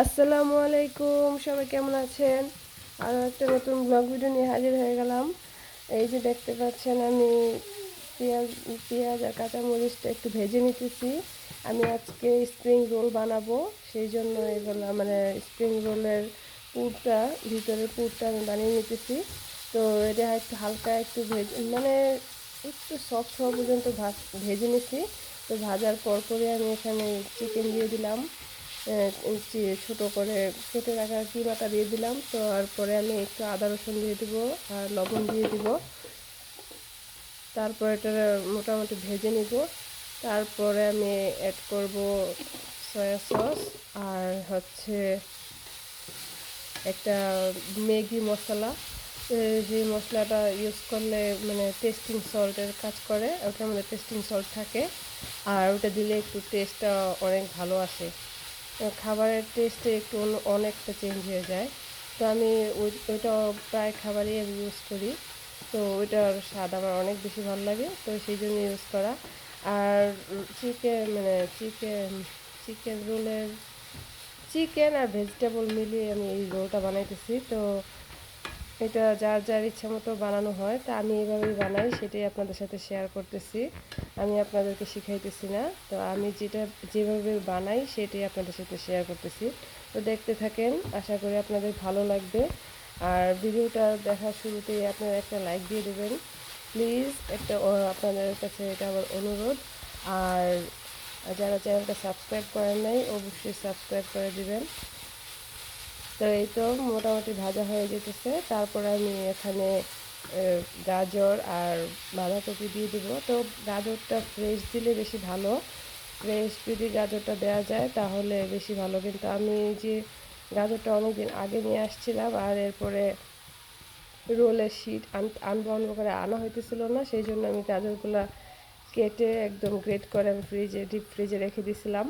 আসসালামু আলাইকুম, সবাই কেমন আছেন? আর একটা নতুন ব্লগ ভিডিও নিয়ে হাজির হয়ে গেলাম। এই যে দেখতে পাচ্ছেন, আমি পেঁয়াজ পেঁয়াজ আর কাঁচামরিচটা একটু ভেজে নিতেছি। আমি আজকে স্প্রিং রোল বানাবো, সেই জন্য এগুলো মানে স্প্রিং রোলের পুরটা, ভিতরের পুরটা আমি বানিয়ে নিতেছি। তো এটা একটু হালকা একটু ভেজে মানে একটু সফট হওয়া পর্যন্ত ভাজ, ভেজে নিছি। তো ভাজার পর পরে আমি এখানে চিকেন দিয়ে দিলাম। ছোট করে কেটে রাখা কিমাটা দিয়ে দিলাম। তো তারপরে আমি একটু আদা রসুন দিয়ে দিব আর লবণ দিয়ে দিব। তারপর এটা মোটামুটি ভেজে নিব। তারপরে আমি অ্যাড করব সয়া সস আর হচ্ছে একটা ম্যাগি মশলা। যে মশলাটা ইউজ করলে মানে টেস্টিং সল্টের কাজ করে, ওটার মধ্যে টেস্টিং সল্ট থাকে। আর ওটা দিলে একটু টেস্টটা অনেক ভালো আসে। খাবারের টেস্টে একটু অনেকটা চেঞ্জ হয়ে যায়। তো আমি ওই ওইটা প্রায় খাবারই আমি ইউজ করি। তো ওইটার স্বাদ আমার অনেক বেশি ভালো লাগে, তো সেই জন্য ইউজ করা। আর চিকেন মানে চিকেন চিকেন রোলের চিকেন আর ভেজিটেবল মিলিয়ে আমি এই রোলটা বানাইতেছি। তো এটা যার যার ইচ্ছা মতো বানানো হয়, তা আমি এইভাবেই বানাই, সেটাই আপনাদের সাথে শেয়ার করতেছি। আমি আপনাদেরকে শিখাইতেছি না, তো আমি যেটা, যেভাবে বানাই, সেটাই আপনাদের সাথে শেয়ার করতেছি। তো দেখতে থাকেন, আশা করি আপনাদের ভালো লাগবে। আর ভিডিওটা দেখার শুরুতেই আপনারা একটা লাইক দিয়ে দেবেন। প্লিজ একটা আপনাদের কাছে এটা আমার অনুরোধ। আর যারা চ্যানেলটা সাবস্ক্রাইব করেন নাই, অবশ্যই সাবস্ক্রাইব করে দিবেন। তো এই তো মোটামুটি ভাজা হয়ে যেতেছে তারপরে আমি এখানে গাজর আর বাঁধাকপি দিয়ে দিব। তো গাজরটা ফ্রেশ দিলে বেশি ভালো। ফ্রেশ যদি গাজরটা দেওয়া যায় তাহলে বেশি ভালো। কিন্তু আমি যে গাজরটা অনেকদিন আগে নিয়ে আসছিলাম আর এরপরে রোলের শিট আনব আনব করে আনা হইতেছিল না। সেই জন্য আমি গাজরগুলো কেটে একদম গ্রেট করে আমি ফ্রিজে ডিপ ফ্রিজে রেখে দিয়েছিলাম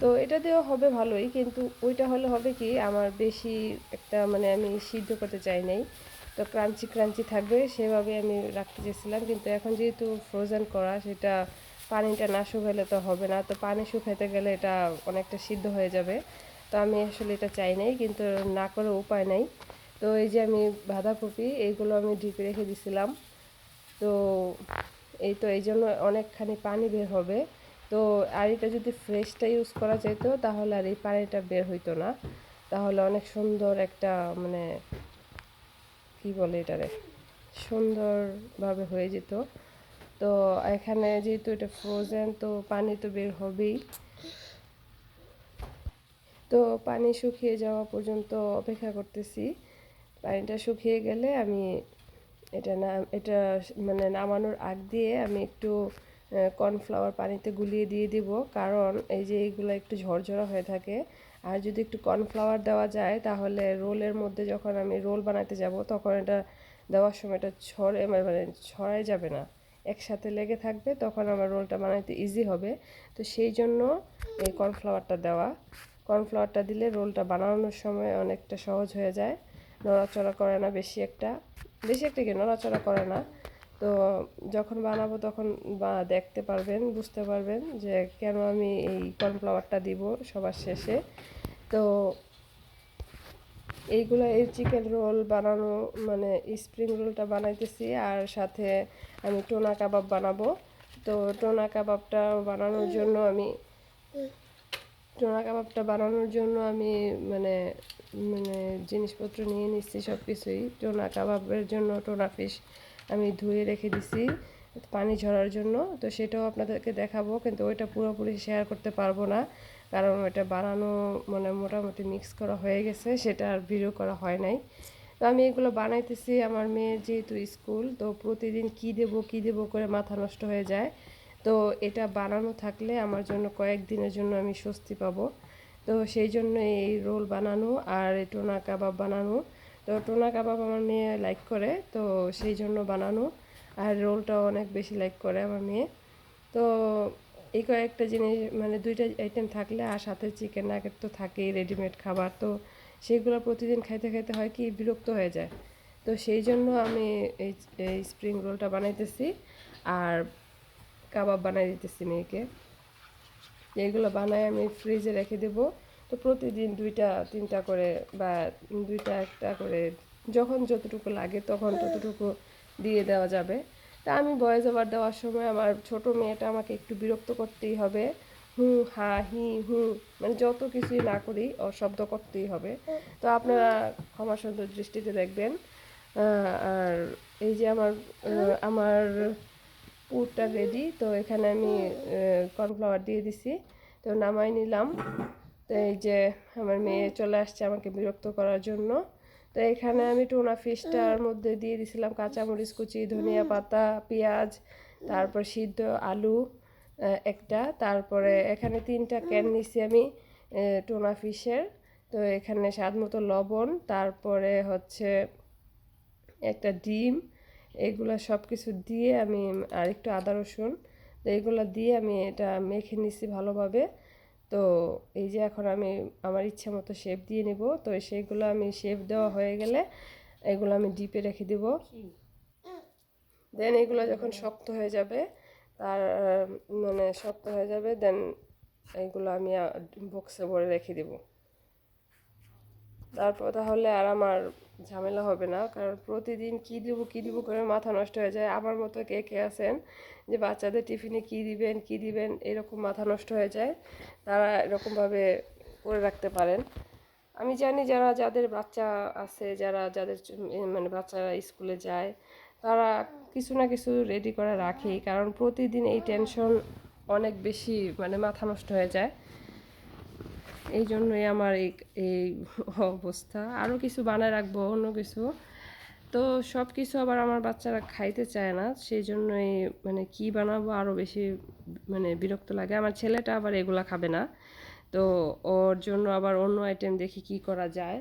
তো এটা দেওয়া হবে ভালোই, কিন্তু ওইটা হলে হবে কি আমার বেশি একটা মানে আমি সিদ্ধ করতে চাই নাই। তো ক্রাঞ্চি ক্রাঞ্চি থাকবে, সেভাবে আমি রাখতে চেয়েছিলাম, কিন্তু এখন যেহেতু ফ্রোজেন করা, সেটা পানিটা না শুকালে তো হবে না। তো পানি শুকাইতে গেলে এটা অনেকটা সিদ্ধ হয়ে যাবে। তো আমি আসলে এটা চাই নাই, কিন্তু না করে উপায় নাই। তো এই যে আমি বাঁধাকপি এইগুলো আমি ঢিপে রেখে দিছিলাম। তো এই তো, এই জন্য অনেকখানি পানি বের হবে। তো আর এটা যদি ফ্রেশটা ইউজ করা যেত তাহলে আর এই পানিটা বের হইতো না। তাহলে অনেক সুন্দর একটা মানে কি বলে এটারে? সুন্দরভাবে হয়ে যেত। তো এখানে যেহেতু এটা ফ্রোজেন তো পানি তো বের হবেই। তো পানি শুকিয়ে যাওয়া পর্যন্ত অপেক্ষা করতেছি। পানিটা শুকিয়ে গেলে আমি এটা না, এটা মানে নামানোর আগ দিয়ে আমি একটু কর্নফ্লাওয়ার পানিতে গুলিয়ে দিয়ে দিব। কারণ এই যে এইগুলো একটু ঝরঝরা হয়ে থাকে। আর যদি একটু কর্নফ্লাওয়ার দেওয়া যায়, তাহলে রোলের মধ্যে যখন আমি রোল বানাতে যাব, তখন এটা দেওয়ার সময় এটা ছড়ে মানে ছড়াই যাবে না। একসাথে লেগে থাকবে, তখন আমার রোলটা বানাইতে ইজি হবে। তো সেই জন্য এই কর্নফ্লাওয়ারটা দেওয়া। কর্নফ্লাওয়ারটা দিলে রোলটা বানানোর সময় অনেকটা সহজ হয়ে যায়। নড়াচড়া করে না বেশি একটা। বেশি একটা কি? নড়াচড়া করে না। তো যখন বানাবো তখন বা দেখতে পারবেন, বুঝতে পারবেন যে কেন আমি এই কর্নফ্লাওয়ারটা দিব সবার শেষে। তো এইগুলো এই চিকেন রোল বানানো মানে স্প্রিং রোলটা বানাইতেছি আর সাথে আমি টোনা কাবাব বানাবো। তো টোনা কাবাবটা বানানোর জন্য আমি, টোনা কাবাবটা বানানোর জন্য আমি মানে মানে জিনিসপত্র নিয়ে নিচ্ছি সব কিছুই টোনা কাবাবের জন্য টোনা ফিশ আমি ধুয়ে রেখে দিছি পানি ঝরার জন্য। তো সেটাও আপনাদেরকে দেখাবো, কিন্তু ওইটা পুরোপুরি শেয়ার করতে পারব না, কারণ ওইটা বানানো মানে মোটামুটি মিক্স করা হয়ে গেছে, সেটা আর ভিডিও করা হয় নাই। তো আমি এগুলো বানাইতেছি, আমার মেয়ের যেহেতু স্কুল তো প্রতিদিন কি দেব কি দেব করে মাথা নষ্ট হয়ে যায়। তো এটা বানানো থাকলে আমার জন্য কয়েকদিনের জন্য আমি স্বস্তি পাবো। তো সেই জন্য এই রোল বানানো আর টোনা কাবাব বানানো। তো টোনা কাবাব আমার মেয়ে লাইক করে, তো সেই জন্য বানানো। আর রোলটাও অনেক বেশি লাইক করে আমার মেয়ে। তো এই কয়েকটা জিনিস মানে দুইটা আইটেম থাকলে, আর সাথে চিকেন নাগেট তো থাকেই রেডিমেড খাবার। তো সেইগুলো প্রতিদিন খাইতে খাইতে হয় কি, বিরক্ত হয়ে যায়। তো সেই জন্য আমি এই এই স্প্রিং রোলটা বানাইতেছি, আর কাবাব বানাই দিতেছি মেয়েকে। এইগুলো বানাই আমি ফ্রিজে রেখে দেব। তো প্রতিদিন দুইটা, তিনটা করে বা দুইটা, একটা করে যখন যতটুকু লাগে তখন ততটুকু দিয়ে দেওয়া যাবে। তা আমি ভয়েস ওভার দেওয়ার সময় আমার ছোট মেয়েটা আমাকে একটু বিরক্ত করতেই হবে। হু, হা, হি, হু মানে যত কিছুই না করি ও শব্দ করতেই হবে। তো আপনারা ক্ষমা সুন্দর দৃষ্টিতে দেখবেন। আর এই যে আমার আমার পুরটা রেডি তো এখানে আমি কর্নফ্লাওয়ার দিয়ে দিছি। তো নামাই নিলাম। তো এই যে আমার মেয়ে চলে আসছে আমাকে বিরক্ত করার জন্য। তো এখানে আমি টোনা ফিশটার মধ্যে দিয়ে দিছিলাম কাঁচামরিচ কুচি ধনিয়া পাতা পেঁয়াজ তারপর সিদ্ধ আলু একটা। তারপরে এখানে তিনটা ক্যান নিছি আমি টোনা ফিশের। তো এখানে স্বাদ মতো লবণ তারপরে হচ্ছে একটা ডিম। এগুলো সব কিছু দিয়ে আমি আর একটু আদা রসুন। তো এগুলো দিয়ে আমি এটা মেখে নিছি ভালোভাবে। তো এই যে এখন আমি আমার ইচ্ছা মতো শেপ দিয়ে নিব। তো সেইগুলো আমি শেপ দেওয়া হয়ে গেলে এগুলো আমি ডিপে রেখে দিব। দেন এগুলো যখন শক্ত হয়ে যাবে, তার মানে শক্ত হয়ে যাবে দেন এগুলো আমি বক্সে ভরে রেখে দিব। তারপর তাহলে আর আমার ঝামেলা হবে না, কারণ প্রতিদিন কী দিব কী দিব করে মাথা নষ্ট হয়ে যায়। আমার মতো কে কে আছেন যে বাচ্চাদের টিফিনে কী দিবেন কী দিবেন, এরকম মাথা নষ্ট হয়ে যায়, তারা এরকমভাবে করে রাখতে পারেন। আমি জানি যারা, যাদের বাচ্চা আছে, যারা, যাদের মানে বাচ্চারা স্কুলে যায়, তারা কিছু না কিছু রেডি করে রাখেই, কারণ প্রতিদিন এই টেনশন অনেক বেশি মানে মাথা নষ্ট হয়ে যায়। এই জন্যই আমার এই এই অবস্থা। আরও কিছু বানায় রাখব, অন্য কিছু। তো সব কিছু আবার আমার বাচ্চারা খাইতে চায় না, সেই জন্যই মানে কি বানাবো আরও বেশি মানে বিরক্ত লাগে। আমার ছেলেটা আবার এগুলা খাবে না। তো ওর জন্য আবার অন্য আইটেম দেখি কি করা যায়।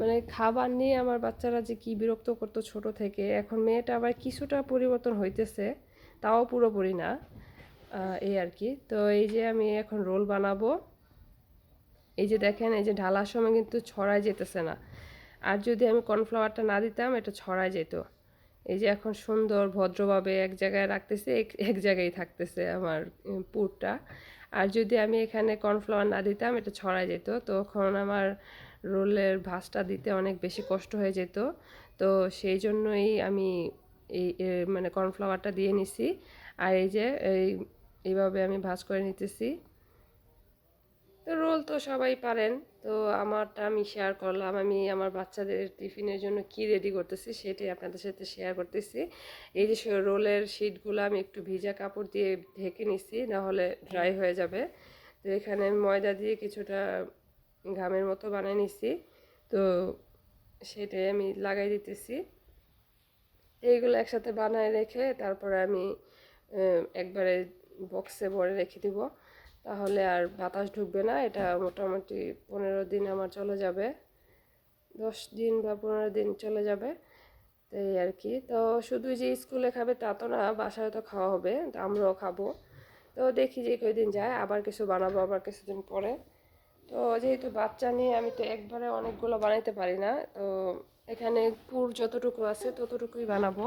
মানে খাবার নিয়ে আমার বাচ্চারা যে কি বিরক্ত করতো ছোট থেকে, এখন মেয়েটা আবার কিছুটা পরিবর্তন হইতেছে, তাও পুরোপুরি না এই আর কি। তো এই যে আমি এখন রোল বানাবো। এই যে দেখেন, এই যে ঢালার সময় কিন্তু ছড়ায় যেতেছে না। আর যদি আমি কর্নফ্লাওয়ারটা না দিতাম, এটা ছড়ায় যেত। এই যে এখন সুন্দর, ভদ্রভাবে এক জায়গায় রাখতেছে, এক- জায়গায় থাকতেছে আমার পুরটা। আর যদি আমি এখানে কর্নফ্লাওয়ার না দিতাম, এটা ছড়ায় যেত। তখন আমার রোলের ভাঁজটা দিতে অনেক বেশি কষ্ট হয়ে যেত। তো সেই জন্যই আমি এই মানে কর্নফ্লাওয়ারটা দিয়ে নিছি। আর এই যে, এই, এইভাবে আমি ভাঁজ করে নিতেছি। তো রোল তো সবাই পারেন। তো আমারটা আমি শেয়ার করলাম। আমি আমার বাচ্চাদের টিফিনের জন্য কি রেডি করতেছি সেটাই আপনাদের সাথে শেয়ার করতেছি। এই যে রোলের শিটগুলো আমি একটু ভিজা কাপড় দিয়ে ঢেকে নিছি, নাহলে ড্রাই হয়ে যাবে। তো এখানে ময়দা দিয়ে কিছুটা ঘামের মতো বানিয়ে নিছি। তো সেটাই আমি লাগাই দিতেছি। এইগুলো একসাথে বানায় রেখে তারপরে আমি একবারে বক্সে ভরে রেখে দিব। তাহলে আর বাতাস ঢুকবে না, এটা মোটামুটি পনেরো দিন আমার চলে যাবে। দশ দিন বা পনেরো দিন চলে যাবে তো এই আর কি। তো শুধু যে স্কুলে খাবে তা তো না, বাসায় তো খাওয়া হবে, তো আমরাও খাব। তো দেখি যে কয়দিন যায়, আবার কিছু বানাবো, আবার কিছুদিন পরে। তো যেহেতু বাচ্চা নিয়ে আমি তো একবারে অনেকগুলো বানাইতে পারি না, তো এখানে পুর যতটুকু আছে ততটুকুই বানাবো।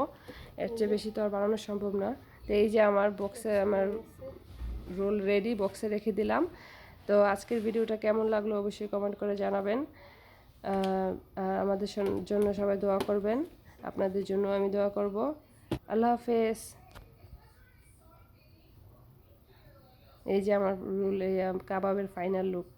এর চেয়ে বেশি তো আর বানানো সম্ভব না। তো এই যে আমার বক্সে আমার রোল রেডি বক্সে রেখে দিলাম। তো আজকের ভিডিওটা কেমন লাগল অবশ্যই কমেন্ট করে জানাবেন। আমাদের জন্য সবাই দোয়া করবেন। আপনাদের জন্য আমি দোয়া করব। আল্লাহ হাফেজ। এই যে আমার রুল এই কাবাবের ফাইনাল লুক